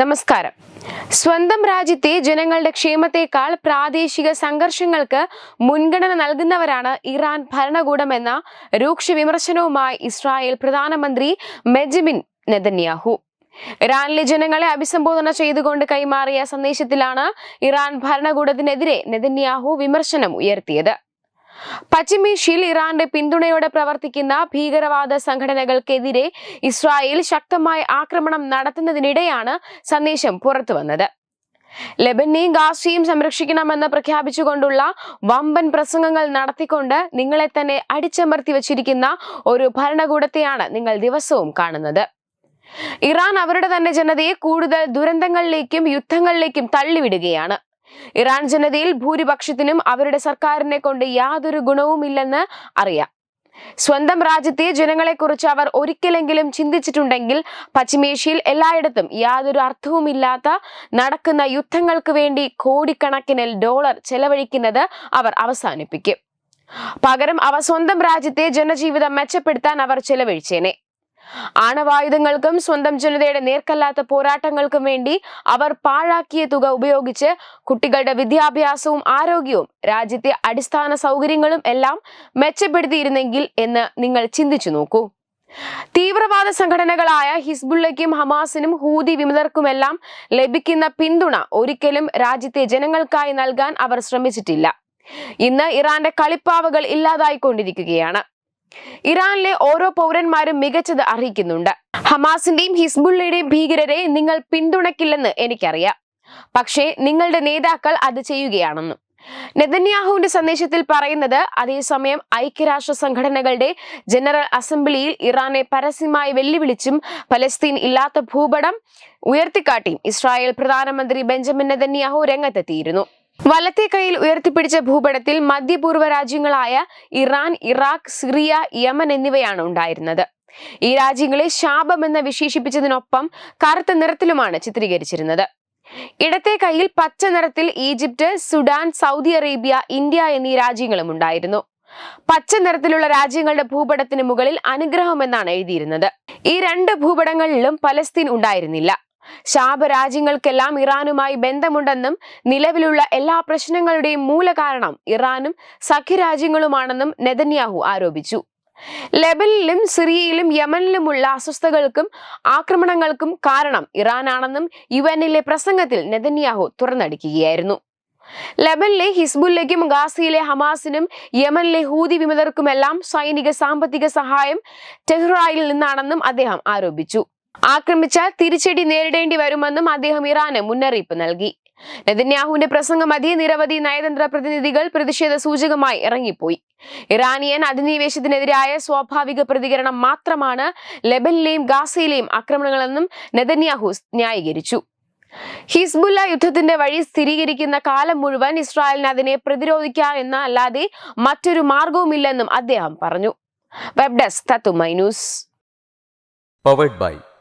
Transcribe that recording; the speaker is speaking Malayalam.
നമസ്കാരം സ്വന്തം രാജ്യത്തെ ജനങ്ങളുടെ ക്ഷേമത്തെക്കാൾ പ്രാദേശിക സംഘർഷങ്ങൾക്ക് മുൻഗണന നൽകുന്നവരാണ് ഇറാൻ ഭരണകൂടമെന്ന രൂക്ഷ വിമർശനവുമായി ഇസ്രായേൽ പ്രധാനമന്ത്രി മെജമിൻ നെതന്യാഹു ഇറാനിലെ ജനങ്ങളെ അഭിസംബോധന ചെയ്തുകൊണ്ട് കൈമാറിയ സന്ദേശത്തിലാണ് ഇറാൻ ഭരണകൂടത്തിനെതിരെ നെതന്യാഹു വിമർശനം ഉയർത്തിയത് പശ്ചിമേഷ്യയിൽ ഇറാന്റെ പിന്തുണയോടെ പ്രവർത്തിക്കുന്ന ഭീകരവാദ സംഘടനകൾക്കെതിരെ ഇസ്രായേൽ ശക്തമായ ആക്രമണം നടത്തുന്നതിനിടെയാണ് സന്ദേശം പുറത്തുവന്നത് ലബനെയും ഗാസയും സംരക്ഷിക്കണമെന്ന് പ്രഖ്യാപിച്ചുകൊണ്ടുള്ള വമ്പൻ പ്രസംഗങ്ങൾ നടത്തിക്കൊണ്ട് നിങ്ങളെ തന്നെ അടിച്ചമർത്തി വച്ചിരിക്കുന്ന ഒരു ഭരണകൂടത്തെയാണ് നിങ്ങൾ ദിവസവും കാണുന്നത് ഇറാൻ അവരുടെ തന്നെ ജനതയെ കൂടുതൽ ദുരന്തങ്ങളിലേക്കും യുദ്ധങ്ങളിലേക്കും തള്ളിവിടുകയാണ് ഇറാൻ ജനതയിൽ ഭൂരിപക്ഷത്തിനും അവരുടെ സർക്കാരിനെ കൊണ്ട് യാതൊരു ഗുണവുമില്ലെന്ന് അറിയാം സ്വന്തം രാജ്യത്തെ ജനങ്ങളെക്കുറിച്ച് അവർ ഒരിക്കലെങ്കിലും ചിന്തിച്ചിട്ടുണ്ടെങ്കിൽ പശ്ചിമേഷ്യയിൽ എല്ലായിടത്തും യാതൊരു അർത്ഥവുമില്ലാത്ത നടക്കുന്ന യുദ്ധങ്ങൾക്ക് വേണ്ടി കോടിക്കണക്കിന് ഡോളർ ചെലവഴിക്കുന്നത് അവർ അവസാനിപ്പിക്കും പകരം അവ സ്വന്തം രാജ്യത്തെ ജനജീവിതം മെച്ചപ്പെടുത്താൻ അവർ ചെലവഴിച്ചേനെ ആണവായുധങ്ങൾക്കും സ്വന്തം ജനതയുടെ നേർക്കല്ലാത്ത പോരാട്ടങ്ങൾക്കും വേണ്ടി അവർ പാഴാക്കിയ തുക ഉപയോഗിച്ച് കുട്ടികളുടെ വിദ്യാഭ്യാസവും ആരോഗ്യവും രാജ്യത്തെ അടിസ്ഥാന സൗകര്യങ്ങളും എല്ലാം മെച്ചപ്പെടുത്തിയിരുന്നെങ്കിൽ എന്ന് നിങ്ങൾ ചിന്തിച്ചു നോക്കൂ തീവ്രവാദ സംഘടനകളായ ഹിസ്ബുള്ളയ്ക്കും ഹമാസിനും ഹൂതി വിമതർക്കുമെല്ലാം ലഭിക്കുന്ന പിന്തുണ ഒരിക്കലും രാജ്യത്തെ ജനങ്ങൾക്കായി നൽകാൻ അവർ ശ്രമിച്ചിട്ടില്ല ഇന്ന് ഇറാന്റെ കളിപ്പാവകൾ ഇല്ലാതായിക്കൊണ്ടിരിക്കുകയാണ് ഇറാനിലെ ഓരോ പൗരന്മാരും മികച്ചത് അർഹിക്കുന്നുണ്ട് ഹമാസിന്റെയും ഹിസ്ബുള്ളയുടെയും ഭീകരരെ നിങ്ങൾ പിന്തുണയ്ക്കില്ലെന്ന് എനിക്കറിയാം പക്ഷേ നിങ്ങളുടെ നേതാക്കൾ അത് ചെയ്യുകയാണെന്നും നെതന്യാഹുവിന്റെ സന്ദേശത്തിൽ പറയുന്നത് അതേസമയം ഐക്യരാഷ്ട്ര സംഘടനകളുടെ ജനറൽ അസംബ്ലിയിൽ ഇറാനെ പരസ്യമായി വെല്ലുവിളിച്ചും പലസ്തീൻ ഇല്ലാത്ത ഭൂപടം ഉയർത്തിക്കാട്ടിയും ഇസ്രായേൽ പ്രധാനമന്ത്രി ബെഞ്ചമിൻ നെതന്യാഹു രംഗത്തെത്തിയിരുന്നു വലത്തെ കൈയിൽ ഉയർത്തിപ്പിടിച്ച ഭൂപടത്തിൽ മധ്യപൂർവ്വ രാജ്യങ്ങളായ ഇറാൻ ഇറാഖ് സിറിയ യമൻ എന്നിവയാണ് ഉണ്ടായിരുന്നത് ഈ രാജ്യങ്ങളെ ശാപമെന്ന് വിശേഷിപ്പിച്ചതിനൊപ്പം കറുത്ത നിറത്തിലുമാണ് ചിത്രീകരിച്ചിരുന്നത് ഇടത്തെ കൈയിൽ പച്ച നിറത്തിൽ Egypt Sudan Saudi Arabia India എന്നീ രാജ്യങ്ങളും ഉണ്ടായിരുന്നു പച്ച നിറത്തിലുള്ള രാജ്യങ്ങളുടെ ഭൂപടത്തിന് മുകളിൽ അനുഗ്രഹം എന്നാണ് എഴുതിയിരുന്നത് ഈ രണ്ട് ഭൂപടങ്ങളിലും പലസ്തീൻ ഉണ്ടായിരുന്നില്ല ശാപരാജ്യങ്ങൾക്കെല്ലാം ഇറാനുമായി ബന്ധമുണ്ടെന്നും നിലവിലുള്ള എല്ലാ പ്രശ്നങ്ങളുടെയും മൂലകാരണം ഇറാനും സഖ്യരാജ്യങ്ങളുമാണെന്നും നെതന്യാഹു ആരോപിച്ചു ലബനിലും സിറിയയിലും യമനിലുമുള്ള അസ്വസ്ഥകൾക്കും ആക്രമണങ്ങൾക്കും കാരണം ഇറാനാണെന്നും യു എന്നിലെ പ്രസംഗത്തിൽ നെതന്യാഹു തുറന്നടിക്കുകയായിരുന്നു ലബനിലെ ഹിസ്ബുല്ലയ്ക്കും ഗാസയിലെ ഹമാസിനും യമനിലെ ഹൂതി വിമതർക്കുമെല്ലാം സൈനിക സാമ്പത്തിക സഹായം ടെഹ്റായിൽ നിന്നാണെന്നും അദ്ദേഹം ആരോപിച്ചു ആക്രമിച്ചാൽ തിരിച്ചടി നേരിടേണ്ടി വരുമെന്നും അദ്ദേഹം ഇറാന് മുന്നറിയിപ്പ് നൽകി നെതന്യാഹുവിന്റെ പ്രസംഗം മതി നിരവധി നയതന്ത്ര പ്രതിനിധികൾ പ്രതിഷേധ സൂചകമായി ഇറങ്ങിപ്പോയി ഇറാനിയൻ അധിനിവേശത്തിനെതിരായ സ്വാഭാവിക പ്രതികരണം മാത്രമാണ് ലെബനിലെയും ഗാസയിലെയും ആക്രമണങ്ങളെന്നും നെതന്യാഹു ന്യായീകരിച്ചു ഹിസ്ബുല്ല യുദ്ധത്തിന്റെ വഴി സ്ഥിരീകരിക്കുന്ന കാലം മുഴുവൻ ഇസ്രായേലിന് അതിനെ പ്രതിരോധിക്കാം അല്ലാതെ മറ്റൊരു മാർഗവുമില്ലെന്നും അദ്ദേഹം പറഞ്ഞു വെബ് ഡെസ്ക് തത്തുമൈ news powered by